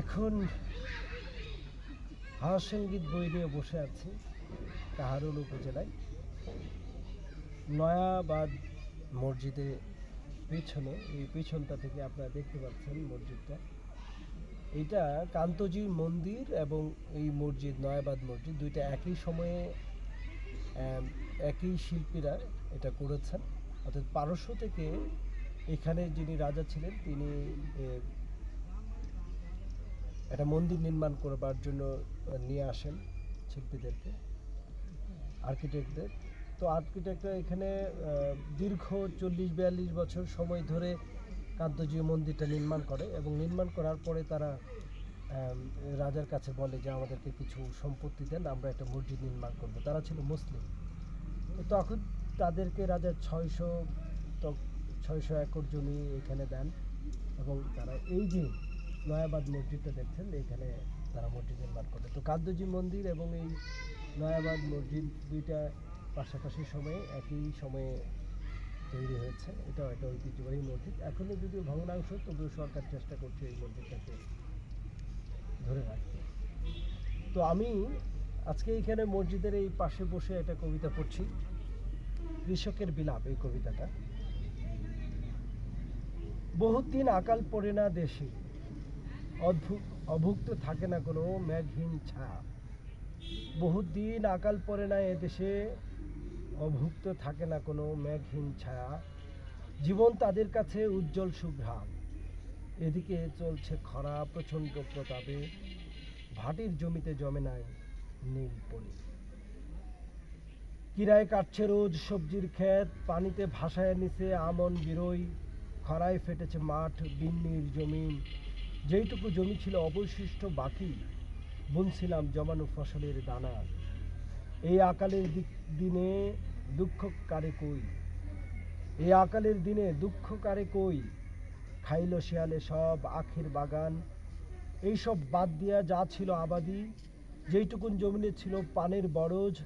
এখন হাওয়া সংগীত বই নিয়ে বসে আছি কাহারুল উপজেলায়। নয়াবাদ মসজিদে পেছনে, এই পেছনটা থেকে আপনারা দেখতে পাচ্ছেন মসজিদটা। এটা কান্তজি মন্দির এবং এই মসজিদ, নয়াবাদ মসজিদ দুইটা একই সময়ে একই শিল্পীরা এটা করেছেন। অর্থাৎ পারস্য থেকে এখানে যিনি রাজা ছিলেন, তিনি একটা মন্দির নির্মাণ করবার জন্য নিয়ে আসেন শিল্পীদেরকে আর্কিটেক্টদের তো আর্কিটেক্টরা এখানে দীর্ঘ চল্লিশ, বিয়াল্লিশ বছর সময় ধরে কান্তজি মন্দিরটা নির্মাণ করে এবং নির্মাণ করার পরে তারা রাজার কাছে বলে যে আমাদেরকে কিছু সম্পত্তি দেন, আমরা একটা মসজিদ নির্মাণ করব। তারা ছিল মুসলিম। তখন তাদেরকে রাজা ছয়শো ছয়শো একর জমি এখানে দেন এবং তারা এই যে নয়াবাদ মসজিদটা দেখছেন, এখানে তারা মসজিদ নির্মাণ করে তো কাদ্দজি মন্দির এবং এই নয়াবাদ মসজিদ দুইটা পাশাপাশি সময়ে, একই সময়ে তৈরি হয়েছে। এটাও একটা ঐতিহ্যবাহী মসজিদ। এখনও যদিও ভগ্নাংশ, তবুও সরকার চেষ্টা করছে এই মসজিদটাকে ধরে রাখতে। তো আমি আজকে এখানে মসজিদের এই পাশে বসে একটা কবিতা পড়ছি। কৃষকের বিলাপ, এই কবিতাটা। বহুত দিন আকাল পড়ে না দেশে অভুক্ত থাকে না কোনো মেঘহীন ছায়া বহুত দিন আকাল পড়ে না এ দেশে, অভুক্ত থাকে না কোনো মেঘহীন ছায়া জীবন তাদের কাছে উজ্জ্বল সুঘ্রাণ। এদিকে চলছে খরা, প্রচণ্ড প্রতাপে। ভাটির জমিতে জমে নাই নীলপনি কিরায় কাটছে রোজ সবজির ক্ষেত, পানিতে ভাসায় নিচে আমন বিরই। খরায় ফেটেছে মাঠ, বিন্নির জমিন। যেইটুকু জমি ছিল অবশিষ্ট বাকি, বুনছিলাম জমানো ফসলের দানা। এই আকালের দিনে দুঃখ কারে কই? এই আকালের দিনে দুঃখ কারে কই? খাইল শিয়ালে সব আখের বাগান। এইসব বাদ দিয়া যা ছিল আবাদি, যেইটুকুন জমিনে ছিল পানের বরজ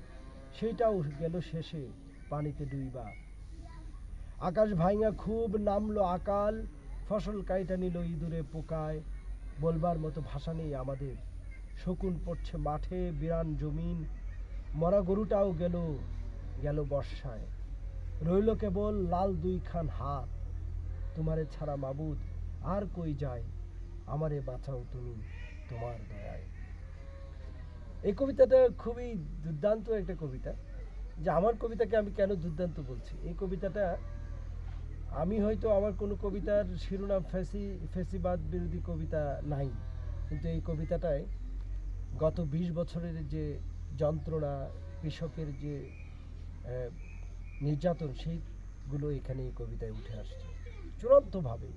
সেটাও গেল শেষে পানিতে ডুইবা। আকাশ ভাইঙা খুব নামলো আকাল ফসল কাইটা নিল ইঁদুরে পোকায়। বলবার মতো ভাষা নেই আমাদের। শকুন পড়ছে মাঠে, বিরান জমিন। মরা গরুটাও গেল গেল বর্ষায়। রইল কেবল লাল দুইখান হাত। তোমারে ছাড়া মাবুদ আর কই যায়? আমারে বাঁচাও তুমি তোমার দয়ায়। এই কবিতাটা খুবই দুর্দান্ত একটা কবিতা। যে আমার কবিতাকে আমি কেন দুর্দান্ত বলছি? এই কবিতাটা আমি হয়তো আমার কোনো কবিতার শিরোনাম ফেসি, ফেসিবাদ বিরোধী কবিতা নাই। কিন্তু এই কবিতাটায় গত বিশ বছরের যে যন্ত্রণা, কৃষকের যে নির্যাতন, সেইগুলো এখানে এই কবিতায় উঠে আসছে। চূড়ান্তভাবে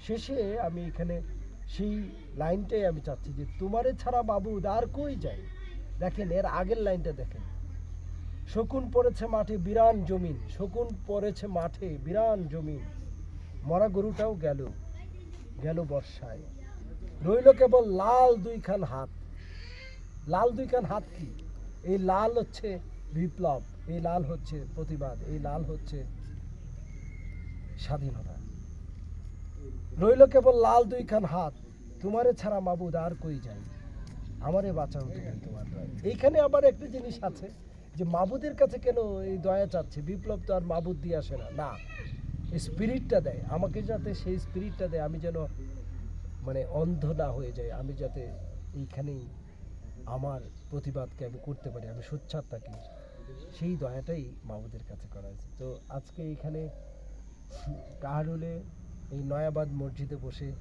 শেষে আমি এখানে সেই লাইনটাই আমি চাচ্ছি যে, তোমারে ছাড়া বাবুদ আর কই যায়? দেখেন, এর আগের লাইনটা দেখেন। শকুন পড়েছে মাঠে বিরান জমিন, শকুন পড়েছে মাঠে বিরান জমিন। মরা গরুটাও গেল গেল বর্ষায়। রইল কেবল লাল দুইখান হাত। লাল দুইখান হাত কি? এই লাল হচ্ছে বিপ্লব, এই লাল হচ্ছে প্রতিবাদ, এই লাল হচ্ছে স্বাধীনতা। রইল কেবল লাল দুইখান হাত, তোমারে ছাড়া মাবুদ আর কই যাই আমারে বাঁচাও তুমি তোমার এইখানে আবার একটা জিনিস আছে যে মাবুদের কাছে কেন এই দয়া চাচ্ছে? বিপ্লব তো আর মাবুদ দিয়ে আসে না। না স্পিরিটটা দেয়। আমাকে যাতে সেই স্পিরিটটা দেয়, আমি যেন মানে অন্ধ না হয়ে যাই। আমি যাতে এইখানেই আমার প্রতিবাদকে আমি করতে পারি, আমি সোচ্চার থাকি। সেই দয়াটাই মাবুদের কাছে করা হয়েছে। তো আজকে এইখানে কাহারুলে এই নয়াবাদ মসজিদে বসে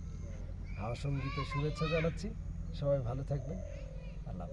হাওয়া সঙ্গীতে শুভেচ্ছা জানাচ্ছি। সবাই ভালো থাকবেন। আল্লাহ।